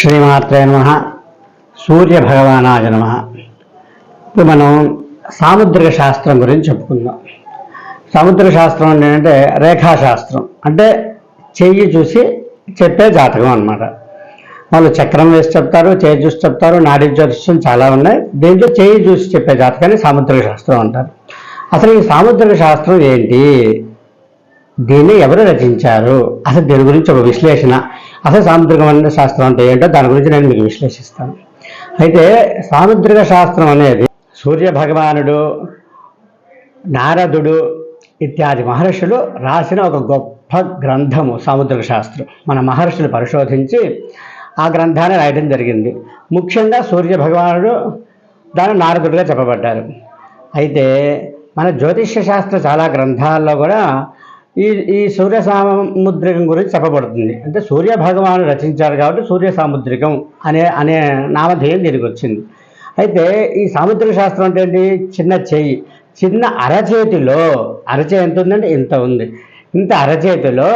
శ్రీమాత్రే నమ సూర్య భగవానాయ నమ ఇప్పుడు మనం సాముద్రిక శాస్త్రం గురించి చెప్పుకుందాం. సాముద్రిక శాస్త్రం ఏంటంటే రేఖాశాస్త్రం. అంటే చెయ్యి చూసి చెప్పే జాతకం అన్నమాట. వాళ్ళు చక్రం వేసి చెప్తారు చేయి చూసి చెప్తారు నాడీ జ్యోతిష్యం చాలా ఉన్నాయి. దీంట్లో చేయి చూసి చెప్పే జాతకాన్ని సాముద్రిక శాస్త్రం అంటారు. అసలు ఈ సాముద్రిక శాస్త్రం ఏంటి? దీన్ని ఎవరు రచించారు? అసలు దీని గురించి ఒక విశ్లేషణ. అసలు సాముద్రిక శాస్త్రం అంటే ఏంటో దాని గురించి నేను మీకు విశ్లేషిస్తాను. అయితే సాముద్రిక శాస్త్రం అనేది సూర్య భగవానుడు నారదుడు ఇత్యాది మహర్షులు రాసిన ఒక గొప్ప గ్రంథము సాముద్రిక శాస్త్రం. మన మహర్షులు పరిశోధించి ఆ గ్రంథాన్ని రాయడం జరిగింది. ముఖ్యంగా సూర్య భగవానుడు దాని నారదుడిగా చెప్పబడ్డారు. అయితే మన జ్యోతిష్య శాస్త్ర చాలా గ్రంథాల్లో కూడా ఈ ఈ సూర్య సాముద్రికం గురించి చెప్పబడుతుంది. అంటే సూర్య భగవాను రచించారు కాబట్టి సూర్య సాముద్రికం అనే అనే నామధేయం దీనికి వచ్చింది. అయితే ఈ సాముద్రిక శాస్త్రం అంటే ఏంటి? చిన్న చేయి. చిన్న అరచేతిలో అరచేయి ఎంత ఉందంటే ఇంత ఉంది. ఇంత అరచేతిలో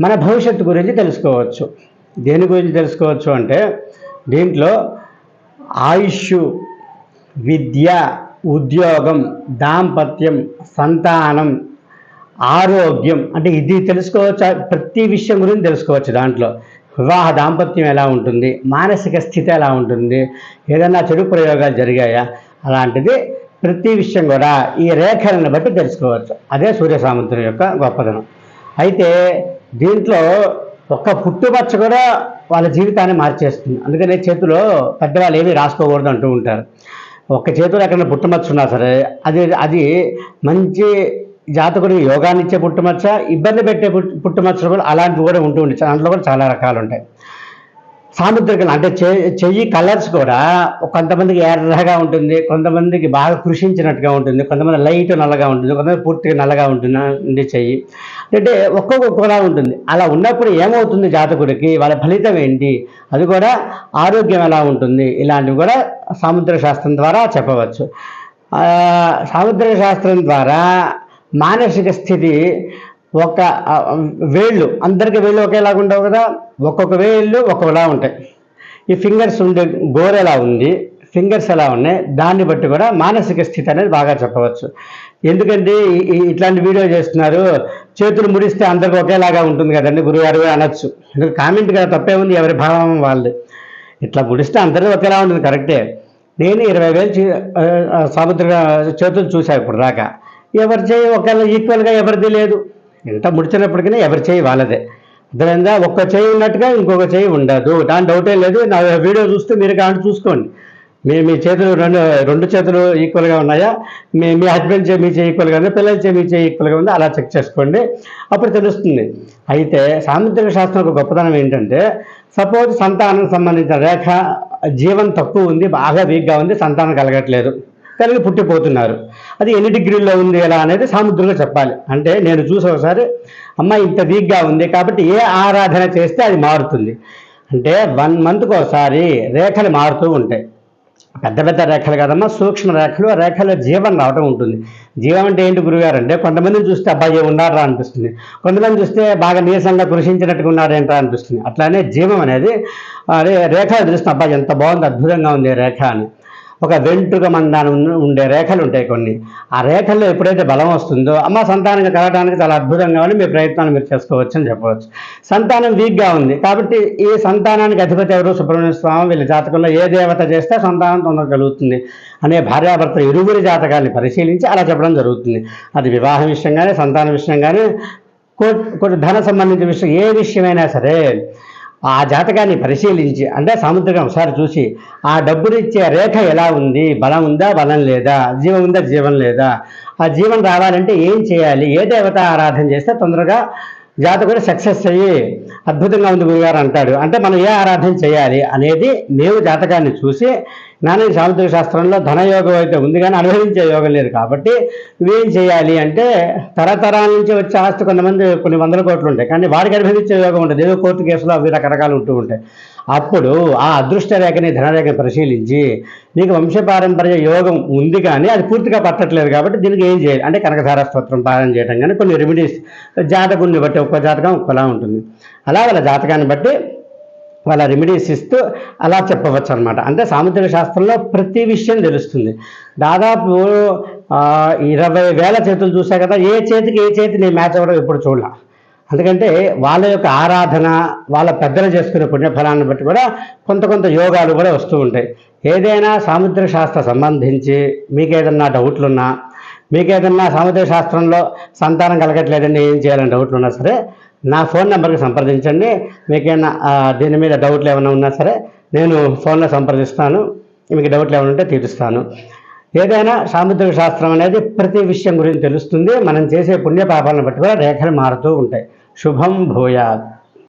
మన భవిష్యత్తు గురించి తెలుసుకోవచ్చు. దేని గురించి తెలుసుకోవచ్చు అంటే దీంట్లో ఆయుష్ విద్య ఉద్యోగం దాంపత్యం సంతానం ఆరోగ్యం. అంటే ఇది తెలుసుకోవచ్చు? ప్రతి విషయం గురించి తెలుసుకోవచ్చు దాంట్లో. వివాహ దాంపత్యం ఎలా ఉంటుంది? మానసిక స్థితి ఎలా ఉంటుంది? ఏదైనా చెడు ప్రయోగాలు జరిగాయా? అలాంటిది ప్రతి విషయం కూడా ఈ రేఖలను బట్టి తెలుసుకోవచ్చు. అదే సూర్య సామంతుని యొక్క గొప్పదనం. అయితే దీంట్లో ఒక్క పుట్టుమచ్చ కూడా వాళ్ళ జీవితాన్ని మార్చేస్తుంది. అందుకనే చేతిలో పెద్దవాళ్ళు ఏమీ రాసుకోకూడదు అంటూ ఉంటారు. ఒక చేతిలో ఎక్కడైనా పుట్టుమచ్చ ఉన్నా సరే అది అది మంచి జాతకుడికి యోగాన్ని ఇచ్చే పుట్టుమచ్చ ఇబ్బంది పెట్టే పుట్టు పుట్టుమచ్చలు కూడా అలాంటివి కూడా ఉంటూ ఉంటాయి దాంట్లో కూడా చాలా రకాలు ఉంటాయి. సాముద్రికలు అంటే చెయ్యి కలర్స్ కూడా కొంతమందికి ఎర్రగా ఉంటుంది కొంతమందికి బాగా కృషించినట్టుగా ఉంటుంది కొంతమంది లైట్ నల్లగా ఉంటుంది కొంతమంది పూర్తిగా నల్లగా ఉంటుంది చెయ్యి. అంటే ఒక్కొక్కలా ఉంటుంది. అలా ఉన్నప్పుడు ఏమవుతుంది జాతకుడికి? వాళ్ళ ఫలితం ఏంటి? అది కూడా ఆరోగ్యం ఎలా ఉంటుంది? ఇలాంటివి కూడా సాముద్ర శాస్త్రం ద్వారా చెప్పవచ్చు. సాముద్ర శాస్త్రం ద్వారా మానసిక స్థితి ఒక వేళ్ళు అందరికి వేళ్ళు ఒకేలాగా ఉండవు కదా? ఒక్కొక్క వేళ్ళు ఒక్కొక్కలా ఉంటాయి. ఈ ఫింగర్స్ ఉండే గోర ఎలా ఉంది? ఫింగర్స్ ఎలా ఉన్నాయి? దాన్ని బట్టి కూడా మానసిక స్థితి అనేది బాగా చెప్పవచ్చు. ఎందుకంటే ఇట్లాంటి వీడియో చేస్తున్నారు చేతులు ముడిస్తే అందరికి ఒకేలాగా ఉంటుంది కదండి గురుగారు అనొచ్చు. ఎందుకంటే కామెంట్ కదా తప్పే ఉంది ఎవరి భావం వాళ్ళు ఇట్లా ముడిస్తే అందరూ ఒకేలా ఉంటుంది కరెక్టే. నేను ఇరవై వేలు సముద్ర చేతులు చూశాను ఇప్పుడు దాకా. ఎవరి చేయి ఒకవేళ ఈక్వల్గా ఎవరిది లేదు. ఎంత ముడిచినప్పటికీ ఎవరి చేయి వాళ్ళదే. అర్థమైందా ఒక్క చేయి ఉన్నట్టుగా ఇంకొక చేయి ఉండదు. దాని డౌటే లేదు. నా వీడియో చూస్తే మీరు కానీ చూసుకోండి. మీ మీ చేతులు రెండు రెండు చేతులు ఈక్వల్గా ఉన్నాయా? మీ మీ హస్బెండ్ చే మీ చేయి ఈక్వల్గా ఉందా. పిల్లల చే మీ చేయి ఈక్వల్గా ఉందా. అలా చెక్ చేసుకోండి. అప్పుడు తెలుస్తుంది. అయితే సాముద్రిక శాస్త్రం ఒక గొప్పతనం ఏంటంటే సపోజ్ సంతానం సంబంధించిన రేఖ జీవం తక్కువ ఉంది బాగా వీక్గా ఉంది సంతానం కలగట్లేదు. కలిగి పుట్టిపోతున్నారు. అది ఎన్ని డిగ్రీల్లో ఉంది ఎలా అనేది సముద్రంగా చెప్పాలి. అంటే నేను చూసి ఒకసారి అమ్మ ఇంత వీక్గా ఉంది కాబట్టి ఏ ఆరాధన చేస్తే అది మారుతుంది. అంటే వన్ మంత్కి ఒకసారి రేఖలు మారుతూ ఉంటాయి. పెద్ద పెద్ద రేఖలు కదమ్మా సూక్ష్మ రేఖలు ఆ జీవం రావటం ఉంటుంది. జీవం అంటే ఏంటి గురుగారు అంటే కొంతమందిని చూస్తే అబ్బాయి ఉన్నారా అనిపిస్తుంది. కొంతమంది చూస్తే బాగా నీరసంగా కృషించినట్టుగా ఉన్నారేంటా అనిపిస్తుంది. అట్లానే జీవం అనేది అదే రేఖలు తెలుస్తుంది అబ్బాయి ఎంత బాగుంది అద్భుతంగా ఉంది రేఖ అని. ఒక వెంట్రుక మందాన ఉండే రేఖలు ఉంటాయి కొన్ని. ఆ రేఖల్లో ఎప్పుడైతే బలం వస్తుందో అమ్మ సంతానంగా కలగడానికి చాలా అద్భుతంగా ఉంది మీ ప్రయత్నాలు మీరు చేసుకోవచ్చు అని చెప్పవచ్చు. సంతానం వీక్గా ఉంది. కాబట్టి ఈ సంతానానికి అధిపతి ఎవరు? సుబ్రహ్మణ్య స్వామి. వీళ్ళ జాతకంలో ఏ దేవత చేస్తే సంతానం తొందరగా కలుగుతుంది అనే భార్యాభర్త ఇరువురి జాతకాన్ని పరిశీలించి అలా చెప్పడం జరుగుతుంది. అది వివాహం విషయం కానీ సంతాన విషయం కానీ కొన్ని ధన సంబంధించిన విషయం ఏ విషయమైనా సరే ఆ జాతకాన్ని పరిశీలించి అంటే సాముద్రికం ఒకసారి చూసి ఆ డబ్బునిచ్చే రేఖ ఎలా ఉంది? బలం ఉందా? బలం లేదా? జీవం ఉందా? జీవం లేదా? ఆ జీవం రావాలంటే ఏం చేయాలి? ఏ దేవత ఆరాధన చేస్తే తొందరగా జాతకుడు సక్సెస్ అయ్యి అద్భుతంగా ఉంది గురుగారు అంటాడు. అంటే మనం ఏ ఆరాధన చేయాలి అనేది మేము జాతకాన్ని చూసి నాన్న సాముద్రిక శాస్త్రంలో ధనయోగం అయితే ఉంది కానీ అనుభవించే యోగం లేదు కాబట్టి నువ్వేం చేయాలి అంటే తరతరాల నుంచి వచ్చే ఆస్తి కొంతమంది కొన్ని వందల కోట్లు ఉంటాయి. కానీ వాడికి అనుభవించే యోగం ఉంటుంది ఏదో కోర్టు కేసులు అవి రకరకాలు ఉంటూ ఉంటాయి. అప్పుడు ఆ అదృష్ట రేఖని ధనరేఖని పరిశీలించి నీకు వంశపారంపర్య యోగం ఉంది కానీ అది పూర్తిగా పట్టట్లేదు కాబట్టి దీనికి ఏం చేయాలి? అంటే కనకధార స్తోత్రం పాలన చేయడం కానీ కొన్ని రెమెడీస్ జాతకుని బట్టి ఒక్కో జాతకం ఒక్కలా ఉంటుంది. అలా వాళ్ళ జాతకాన్ని బట్టి వాళ్ళ రెమెడీస్ ఇస్తూ అలా చెప్పవచ్చు అనమాట అంటే సాముద్రిక శాస్త్రంలో ప్రతి విషయం తెలుస్తుంది. దాదాపు ఇరవై వేల చేతులు చూసా కదా ఏ చేతికి ఏ చేతి నేను మ్యాచ్ అవ్వడం ఎప్పుడు చూడాలి? ఎందుకంటే వాళ్ళ యొక్క ఆరాధన వాళ్ళ పెద్దలు చేసుకునే పుణ్యఫలాన్ని బట్టి కూడా కొంత కొంత యోగాలు కూడా వస్తూ ఉంటాయి. ఏదైనా సాముద్ర శాస్త్ర సంబంధించి మీకు ఏదన్నా డౌట్లున్నా మీకు ఏదన్నా సాముద్రిక శాస్త్రంలో సంతానం కలగట్లేదండి ఏం చేయాలని డౌట్లు ఉన్నా సరే నా ఫోన్ నెంబర్కి సంప్రదించండి. మీకేమైనా దీని మీద డౌట్లు ఏమైనా ఉన్నా సరే నేను ఫోన్లో సంప్రదిస్తాను. మీకు డౌట్లు ఏమైనా ఉంటే తీరుస్తాను. ఏదైనా సాముద్రిక శాస్త్రం అనేది ప్రతి విషయం గురించి తెలుస్తుంది. మనం చేసే పుణ్యపాపాలను బట్టి కూడా రేఖలు మారుతూ ఉంటాయి. शुभम भूयात।